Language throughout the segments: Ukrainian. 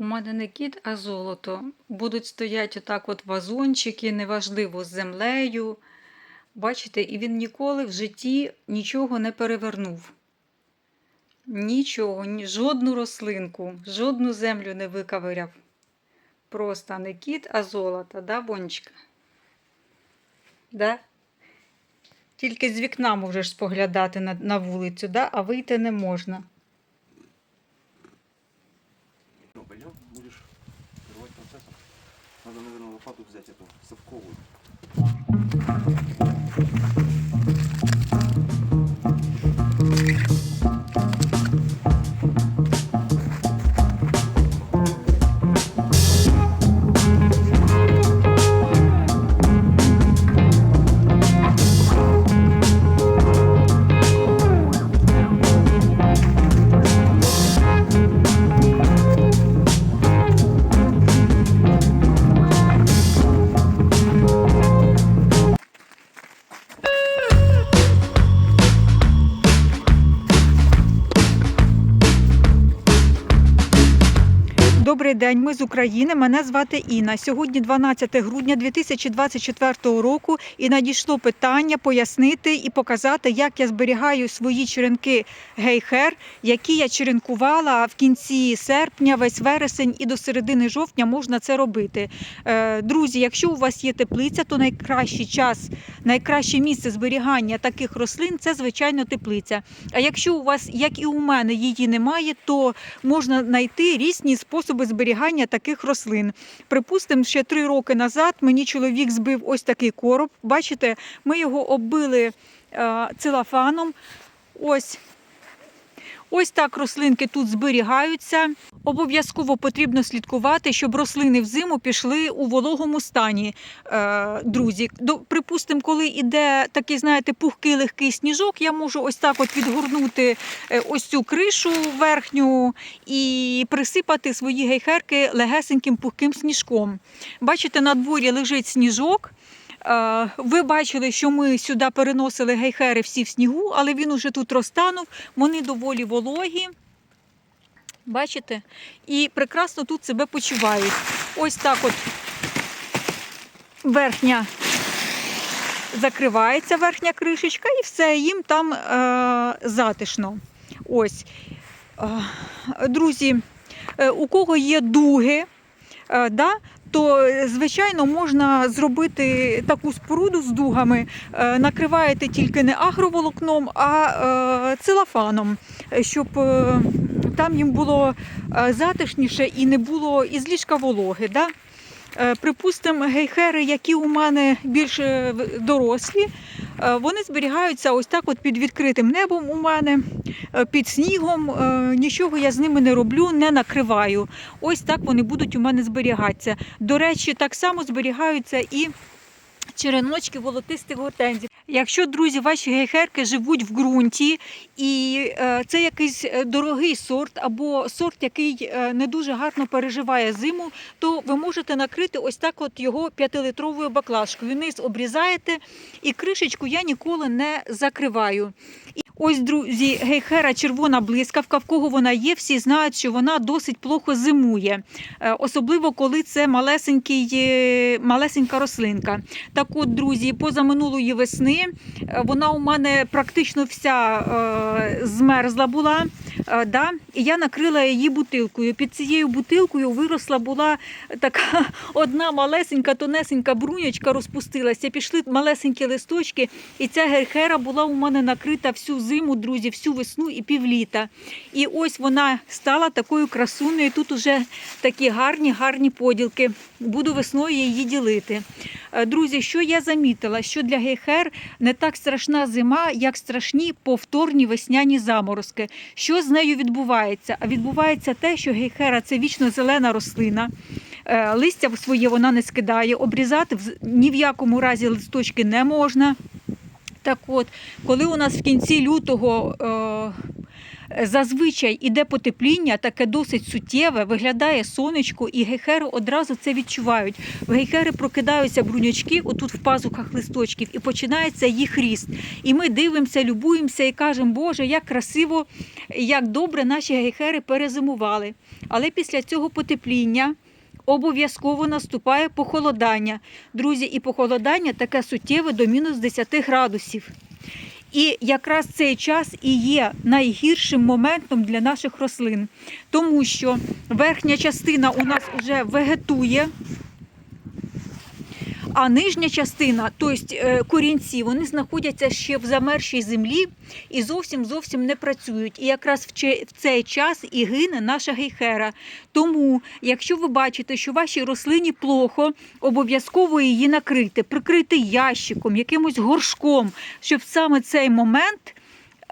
У мене не кіт, а золото. Будуть стоять отак от вазончики, неважливо, з землею. Бачите, і він ніколи в житті нічого не перевернув. Нічого, ні, жодну рослинку, жодну землю не викавиряв. Просто не кіт, а золото, да, Бонечка? Да? Тільки з вікна можеш споглядати на, на вулицю, да? а вийти не можна. Надо, наверное, лопату взять эту совковую. День, ми з України. Мене звати Інна. Сьогодні 12 грудня 2024 року, і надійшло питання пояснити і показати, як я зберігаю свої черенки гейхер, які я черенкувала в кінці серпня, весь вересень і до середини жовтня можна це робити. Е, Друзі, якщо у вас є теплиця, то найкращий час, найкраще місце зберігання таких рослин це звичайно теплиця. А якщо у вас, як і у мене, її немає, то можна знайти різні способи зберігання таких рослин. Припустимо, ще три роки назад мені чоловік збив ось такий короб. Бачите, ми його оббили е, целофаном. Ось. Ось так рослинки тут зберігаються. Обов'язково потрібно слідкувати, щоб рослини взиму пішли у вологому стані. Е, друзі, До, припустимо, коли йде такий, знаєте, пухкий легкий сніжок, я можу ось так от відгорнути е, ось цю кришу верхню і присипати свої гейхерки легесеньким пухким сніжком. Бачите, на дворі лежить сніжок. Е, Ви бачили, що ми сюди переносили гейхери всі в снігу, але він уже тут розтанув. Вони доволі вологі. Бачите? І прекрасно тут себе почувають. Ось так от верхня закривається верхня кришечка, і все, їм там е, затишно. Ось. Е, друзі, е, у кого є дуги, да, то е, звичайно можна зробити таку споруду з дугами. Е, Накриваєте тільки не агроволокном, а е, целофаном, щоб там їм було затишніше і не було із ліжка вологи. Да? Припустимо, гейхери, які у мене більш дорослі, вони зберігаються ось так от під відкритим небом у мене, е, під снігом. Е, Нічого я з ними не роблю, не накриваю. Ось так вони будуть у мене зберігатися. До речі, так само зберігаються і череночки волотистих гортензій. Якщо, друзі, ваші гейхерки живуть в ґрунті, і е, це якийсь е, дорогий сорт, або сорт, який е, не дуже гарно переживає зиму, то ви можете накрити ось так от його п'ятилитровою баклажкою. Низ обрізаєте, і кришечку я ніколи не закриваю. Ось, друзі, гейхера червона блискавка, в кого вона є, всі знають, що вона досить плохо зимує, Е, особливо коли це малесенький, е, малесенька рослинка. Так от, друзі, позаминулої весни е, вона у мене практично вся е, змерзла була. Е, Да? І я накрила її бутилкою. Під цією бутилкою виросла була така одна малесенька, тонесенька брунячка розпустилася. Пішли малесенькі листочки, і ця герхера була у мене накрита всю зиму, друзі, всю весну і півліта. І ось вона стала такою красуною. Тут уже такі гарні, гарні поділки. Буду весною її ділити. Е, Друзі, що я замітила, що для гейхер не так страшна зима, як страшні повторні весняні заморозки. Що з нею відбувається? А відбувається те, що гейхера це вічно зелена рослина. Е, Листя своє вона не скидає, обрізати ні в якому разі листочки не можна. Так от, коли у нас в кінці лютого Е, Зазвичай іде потепління, таке досить суттєве, виглядає сонечко, і гейхери одразу це відчувають. В гейхери прокидаються брунячки отут в пазухах листочків, і починається їх ріст. І ми дивимося, любуємося і кажемо, Боже, як красиво, як добре наші гейхери перезимували. Але після цього потепління обов'язково наступає похолодання. Друзі, і похолодання таке суттєве до мінус 10 градусів. І якраз цей час і є найгіршим моментом для наших рослин, тому що верхня частина у нас вже вегетує, а нижня частина, тобто е, корінці, вони знаходяться ще в замершій землі і зовсім зовсім не працюють. І якраз в цей час і гине наша гейхера. Тому, якщо ви бачите, що вашій рослині плохо, обов'язково її накрити, прикрити ящиком, якимось горшком, щоб саме цей момент.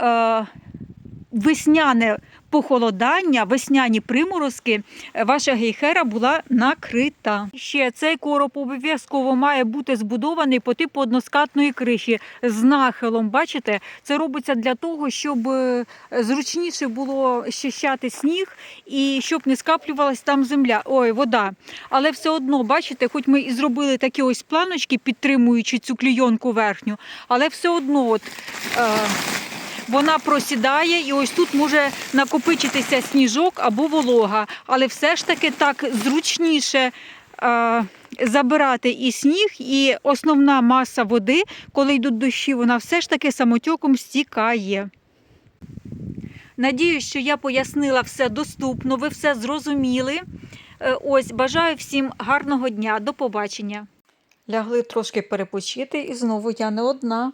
Е- Весняне похолодання, весняні приморозки, е, ваша гейхера була накрита. Ще цей короб обов'язково має бути збудований по типу односкатної криші з нахилом. Бачите, це робиться для того, щоб е, зручніше було щищати сніг і щоб не скаплювалась там земля. Ой, вода. Але все одно, бачите, хоч ми і зробили такі ось планочки, підтримуючи цю клійонку верхню, але все одно от. Е, вона просідає, і ось тут може накопичитися сніжок або волога. Але все ж таки так зручніше е, забирати і сніг, і основна маса води, коли йдуть дощі, вона все ж таки самотьоком стікає. Надіюсь, що я пояснила все доступно, ви все зрозуміли. Е, Ось, бажаю всім гарного дня. До побачення. Лягли трошки перепочити, і знову я не одна.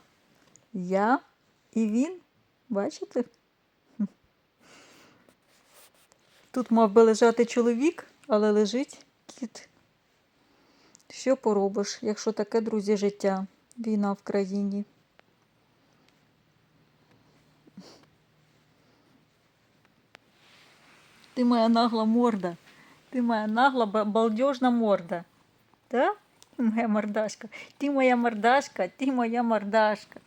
Я і він. Бачите? Тут мав би лежати чоловік, але лежить кіт. Що поробиш, якщо таке, друзі, життя? Війна в країні. Ти моя нагла морда. Ти моя нагла ба- балдежна морда. Да? Моя мордашка. Ти моя мордашка, ти моя мордашка.